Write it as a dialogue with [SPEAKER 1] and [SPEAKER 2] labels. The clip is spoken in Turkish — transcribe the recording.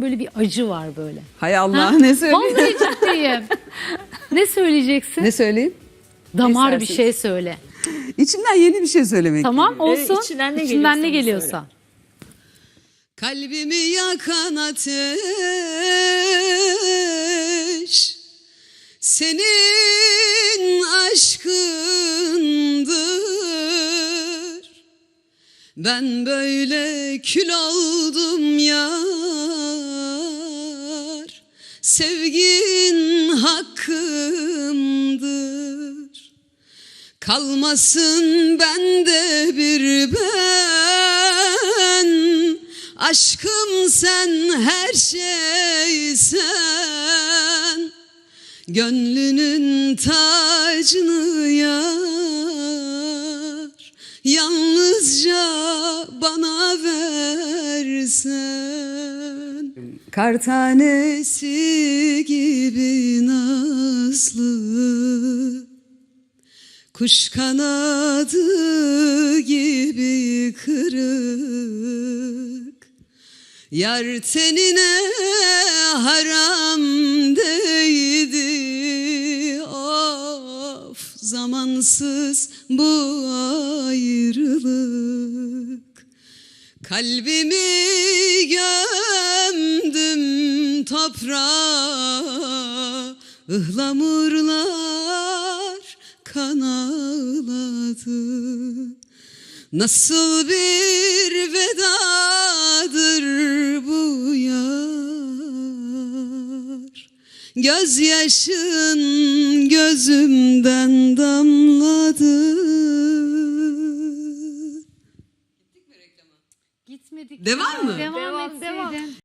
[SPEAKER 1] Böyle bir acı var böyle.
[SPEAKER 2] Hay Allah
[SPEAKER 1] Ha?
[SPEAKER 2] ne söyleyeyim?
[SPEAKER 1] Vallahi ciddiyim. ne söyleyeceksin?
[SPEAKER 2] Ne söyleyeyim?
[SPEAKER 1] Damar bir
[SPEAKER 2] istersin?
[SPEAKER 1] şey söyle.
[SPEAKER 2] İçimden yeni bir şey söylemek.
[SPEAKER 1] Tamam olsun.
[SPEAKER 3] İçinden ne
[SPEAKER 1] İçinden
[SPEAKER 3] geliyorsa
[SPEAKER 1] ne
[SPEAKER 3] onu
[SPEAKER 1] geliyorsa.
[SPEAKER 2] Kalbimi yakan ateş Senin aşkındır Ben böyle kül oldum yar Sevgin hakkımdır. Kalmasın bende bir ben. Aşkım sen her şeysen. Gönlünün tacını yar. Yalnızca bana versen Kar tanesi gibi nazlı Kuş kanadı gibi kırık. Yar tenine haram değdi Of zamansız bu ayrılık. Kalbimi gömdüm toprağa ıhlamurlar kan ağladı Nasıl bir vedadır bu yar Gözyaşın gözümden damladı
[SPEAKER 1] Gitmedik.
[SPEAKER 2] Devam mı?
[SPEAKER 1] Devam,
[SPEAKER 3] Devam,
[SPEAKER 1] etseydin.
[SPEAKER 3] devam.